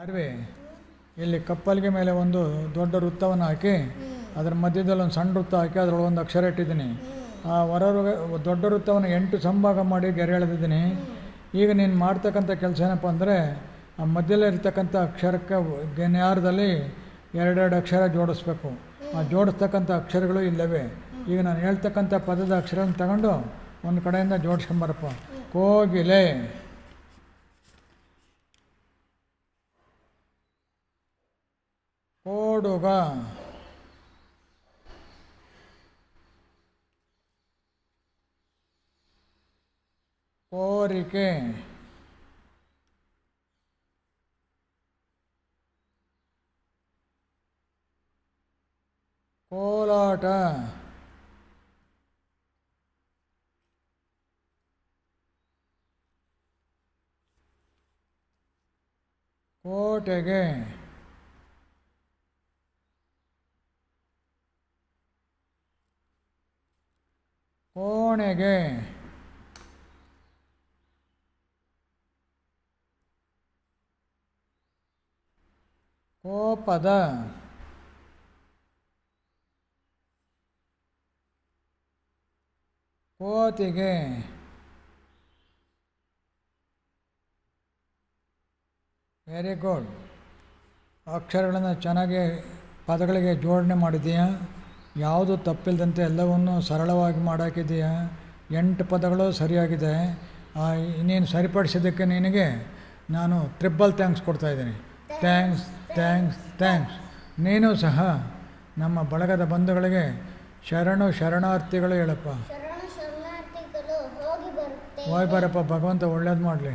ಅರ್ವೆ ಇಲ್ಲಿ ಕಪ್ಪಲಿಗೆ ಮೇಲೆ ಒಂದು ದೊಡ್ಡ ವೃತ್ತವನ್ನು ಹಾಕಿ, ಅದರ ಮಧ್ಯದಲ್ಲಿ ಒಂದು ಸಣ್ಣ ವೃತ್ತ ಹಾಕಿ ಅದರೊಳಗೆ ಒಂದು ಅಕ್ಷರ ಇಟ್ಟಿದ್ದೀನಿ. ಆ ಹೊರ ದೊಡ್ಡ ವೃತ್ತವನ್ನು ಎಂಟು ಸಂಭಾಗ ಮಾಡಿ ಗೆರೆ ಎಳೆದಿದ್ದೀನಿ. ಈಗ ನೀನು ಮಾಡ್ತಕ್ಕಂಥ ಕೆಲಸ ಏನಪ್ಪ ಅಂದರೆ, ಆ ಮಧ್ಯದಲ್ಲಿ ಇರ್ತಕ್ಕಂಥ ಅಕ್ಷರಕ್ಕೆ ಗೆನ್ಯಾರದಲ್ಲಿ ಎರಡೆರಡು ಅಕ್ಷರ ಜೋಡಿಸ್ಬೇಕು. ಆ ಜೋಡಿಸ್ತಕ್ಕಂಥ ಅಕ್ಷರಗಳು ಇಲ್ಲವೇ? ಈಗ ನಾನು ಹೇಳ್ತಕ್ಕಂಥ ಪದದ ಅಕ್ಷರನ ತಗೊಂಡು ಒಂದು ಕಡೆಯಿಂದ ಜೋಡಿಸ್ಕೊಂಬರಪ್ಪ. ಕೋಗಿಲೆ. ஓடுக. கோரிக்கை. கோலாட்ட. கோட்டகை. ಕೋಣೆಗೆ. ಕೋಪದ. ಕೋತಿಗೆ. ವೆರಿ ಗುಡ್ ಅಕ್ಷರಗಳನ್ನು ಚೆನ್ನಾಗಿ ಪದಗಳಿಗೆ ಜೋಡಣೆ ಮಾಡಿದೀಯಾ ಯಾವುದು ತಪ್ಪಿಲ್ಲದಂತೆ ಎಲ್ಲವನ್ನು ಸರಳವಾಗಿ ಮಾಡೋಕ್ಕಿದೆಯಾ ಎಂಟು ಪದಗಳು ಸರಿಯಾಗಿದೆ. ಇನ್ನೇನು ನೀನು ಸರಿಪಡಿಸಿದ್ದಕ್ಕೆ ನಿನಗೆ? ನಾನು ಟ್ರಿಬಲ್ ಥ್ಯಾಂಕ್ಸ್ ಕೊಡ್ತಾ ಇದ್ದೀನಿ. ಥ್ಯಾಂಕ್ಸ್ ಥ್ಯಾಂಕ್ಸ್ ಥ್ಯಾಂಕ್ಸ್ ನೀನು ಸಹ ನಮ್ಮ ಬಳಗದ ಬಂಧುಗಳಿಗೆ ಶರಣು ಶರಣಾರ್ಥಿಗಳು ಹೇಳಪ್ಪ. ಹೋಗಿ ಬರಪ್ಪ ಭಗವಂತ ಒಳ್ಳೇದು ಮಾಡಲಿ.